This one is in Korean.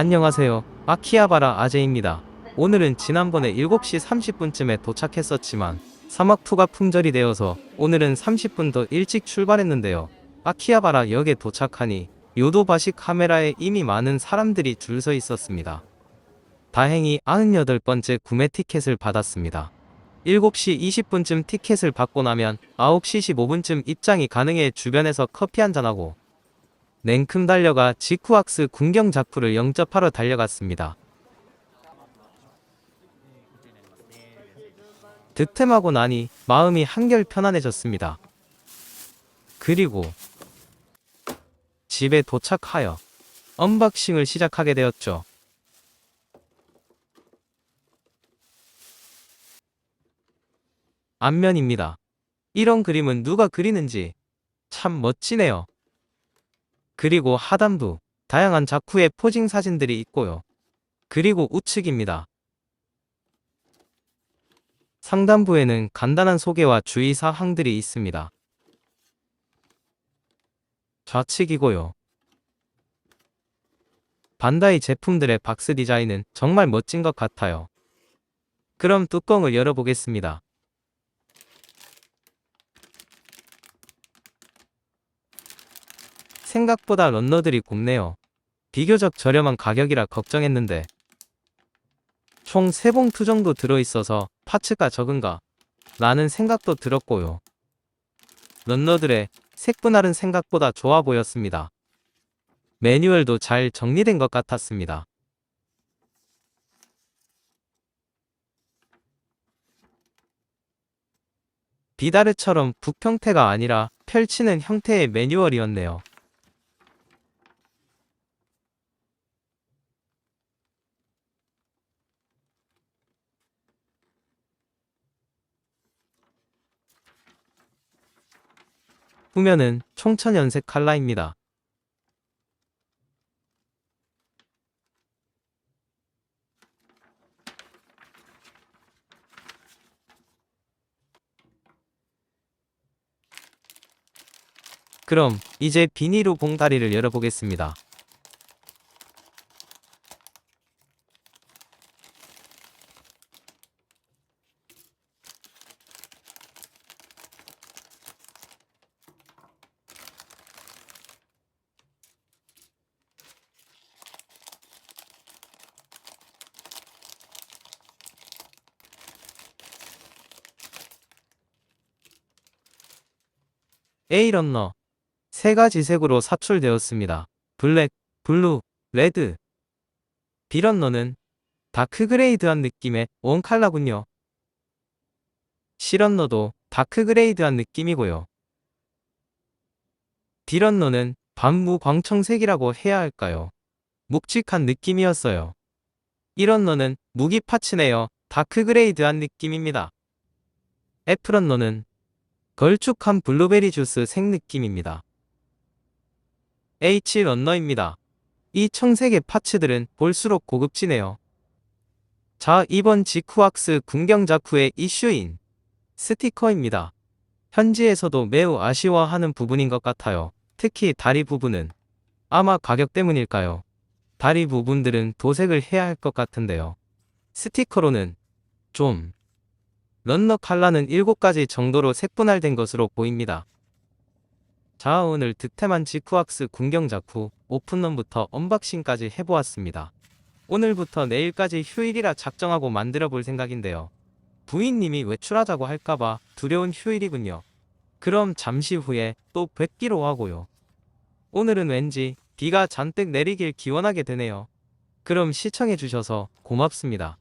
안녕하세요. 아키하바라 아재입니다. 오늘은 지난번에 7시 30분쯤에 도착했었지만 사막투가 품절이 되어서 오늘은 30분 더 일찍 출발했는데요. 아키하바라 역에 도착하니 요도바시 카메라에 이미 많은 사람들이 줄 서 있었습니다. 다행히 98번째 구매 티켓을 받았습니다. 7시 20분쯤 티켓을 받고 나면 9시 15분쯤 입장이 가능해 주변에서 커피 한잔하고 냉큼 달려가 지쿠악스 군경 작품을 영접하러 달려갔습니다. 득템하고 나니 마음이 한결 편안해졌습니다. 그리고 집에 도착하여 언박싱을 시작하게 되었죠. 앞면입니다. 이런 그림은 누가 그리는지 참 멋지네요. 그리고 하단부, 다양한 작후의 포징 사진들이 있고요. 그리고 우측입니다. 상단부에는 간단한 소개와 주의사항들이 있습니다. 좌측이고요. 반다이 제품들의 박스 디자인은 정말 멋진 것 같아요. 그럼 뚜껑을 열어보겠습니다. 생각보다 런너들이 곱네요. 비교적 저렴한 가격이라 걱정했는데 총 3봉투 정도 들어있어서 파츠가 적은가 라는 생각도 들었고요. 런너들의 색분할은 생각보다 좋아 보였습니다. 매뉴얼도 잘 정리된 것 같았습니다. 비다르처럼 북 형태가 아니라 펼치는 형태의 매뉴얼이었네요. 후면은 총천연색 칼라입니다. 그럼 이제 비닐로 봉다리를 열어보겠습니다. A런너 세 가지 색으로 사출되었습니다. 블랙, 블루, 레드. B런너는 다크 그레이드한 느낌의 원 칼라군요. C런너도 다크 그레이드한 느낌이고요. D런너는 반무 광청색이라고 해야 할까요? 묵직한 느낌이었어요. 이런너는 무기 파츠네요. 다크 그레이드한 느낌입니다. F런너는 걸쭉한 블루베리 주스 색 느낌입니다. H 런너입니다. 이 청색의 파츠들은 볼수록 고급지네요. 자, 이번 지쿠악스 군경자쿠의 이슈인 스티커입니다. 현지에서도 매우 아쉬워하는 부분인 것 같아요. 특히 다리 부분은 아마 가격 때문일까요? 다리 부분들은 도색을 해야 할 것 같은데요. 스티커로는 좀 런너 칼라는 7가지 정도로 색분할된 것으로 보입니다. 자 오늘 득템한 지쿠악스 군경자쿠 오픈런부터 언박싱까지 해보았습니다. 오늘부터 내일까지 휴일이라 작정하고 만들어 볼 생각인데요. 부인님이 외출하자고 할까봐 두려운 휴일이군요. 그럼 잠시 후에 또 뵙기로 하고요. 오늘은 왠지 비가 잔뜩 내리길 기원하게 되네요. 그럼 시청해주셔서 고맙습니다.